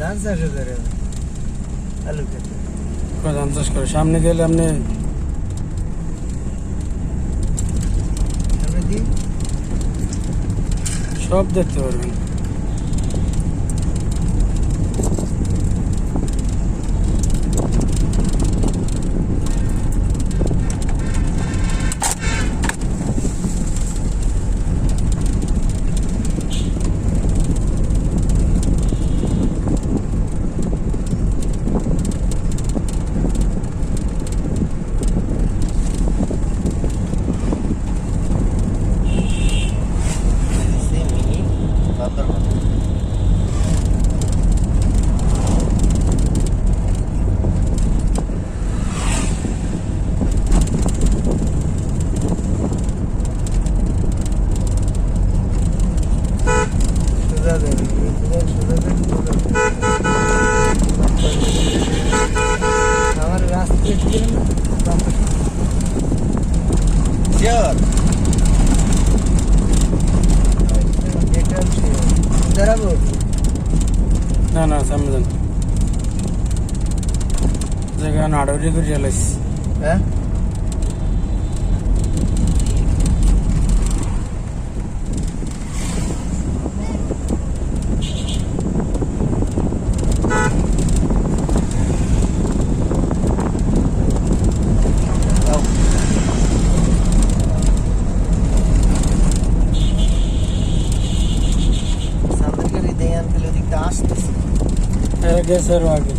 ধান চাষও করে আলু খেতে ধান চাষ করে সামনে গেলে আপনি সব দেখতে পারবেন সোজা দেবে সোজা সোজা দেবে সোজা দেবে। আমার রাস্তা ছিল না বাম্পার। এটা হচ্ছে দাঁড়াবো না না সামনে যান। জায়গা নাড়াউড়ি করে চালাইছি হ্যাঁ? গেছে আরও আগে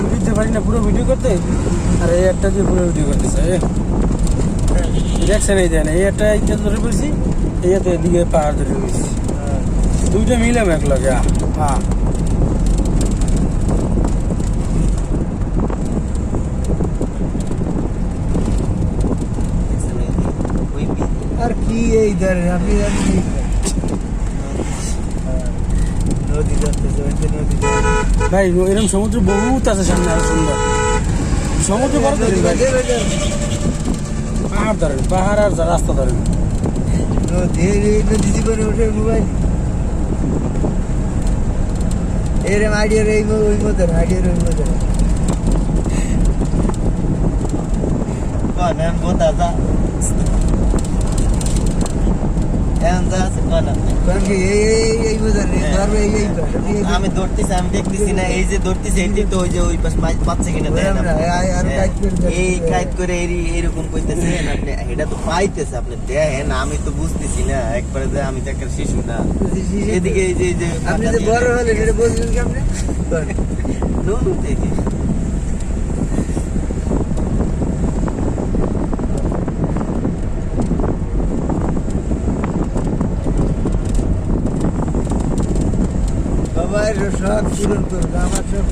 তো দিতে পারি না পুরো ভিডিও করতে আর এই একটা দিয়ে পুরো ভিডিও করতেছে এ, দেখছেন এই দেন এই একটা এইটা ধরে পড়ছি এইটাতে এদিকে পাহাড় ধরে পড়ছি দুইটা মিলাম এক লগে হ্যাঁ কি এই ধরেন আপনি জানেন? হ্যাঁ, নদী ওইটা নদী ভাই এরকম সমুদ্র বহুত আছে সামনে আরও সুন্দর। সমুদ্র বড় ধরেন ভাই নদী। পাহাড় ধরেন পাহাড় আর রাস্তা ধরেন। নদী নদী জীবনে ওঠে মোবাইল। এরম আইডিয়ার এই ওই মতন আইডিয়ার ওই মতন কারণ কি এই এই এই মতন এই হ্যাঁ। ধরবে এই এই ধরবে, এই এই- আমি ধরতেছি আমি দেখতেছি না। এই যে ধরতেছি তো ওই যে ওই পাশ মাছ পাচ্ছে কিনা দেখেন। এই- হ্যাঁ, কাজ করে কাজ করে এইরকম কইতেছেন আপনি এটা তো পাইতেছে আপনি দেখেন আমি তো বুঝতেছি না। একবারে যে আমি তো একটা শিশু না। এদিকে এই যে বড় এটা বলছেন কি আপনি নুন বাবা এর সব পূরণ করবে আমার সব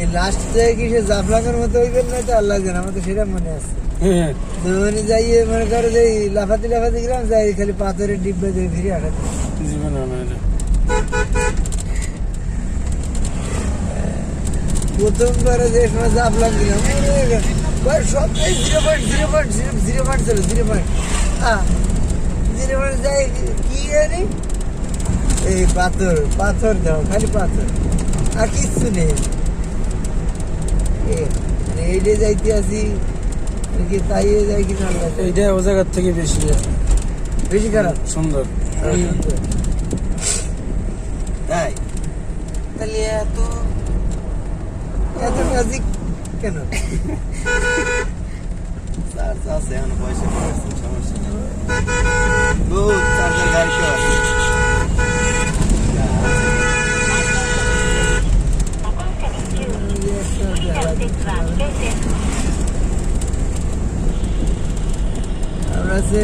এই লাস্ট থেকে কি সে জাফলাঙ্গের মতো হইবেন না তো আল্লাহ জানে আমার তো সেটা মনে আছে। হ্যাঁ। তো মানে যাইয়ে মনে করো যে লাফাতে লাফাতে গেলাম যাই খালি পাথরের ডিব্বা দিয়ে ফিরে জীবন হবে প্রথমবার যে সময় জাফলাম দিলাম ভাই সব zero point zero point zero point ছিল জিরো পয়েন্ট হ্যাঁ জিরো পয়েন্ট যাই কি জানি? এই পাথর পাথর দাও খালি পাথর। আর কিচ্ছু নেই। এইটে যাইতে আসি কি তাই যাই কি না এইটা ও জায়গার থেকে বেশি বেশি খারাপ? সুন্দর। তাই? তাহলে এত এত ম্যাজিক কেন? চার্জ আছে এখন পয়সা সমস্যা নেই বহুত চার্জার গাড়ি কেউ আছে আছে।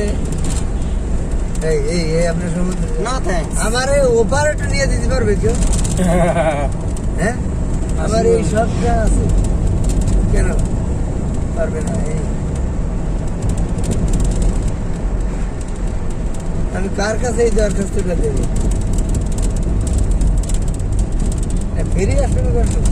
এই এই এই আপনার সম্বন্ধে না থ্যাঙ্কস আমার এই ওপার একটু নিয়ে দিতে পারবে কেউ? হ্যাঁ? আমার এই সবটা আছে। কেন? পারবে না এই। আমি কার কাছে এই দরখাস্তটা দেবো? ফেরি আসবে কখন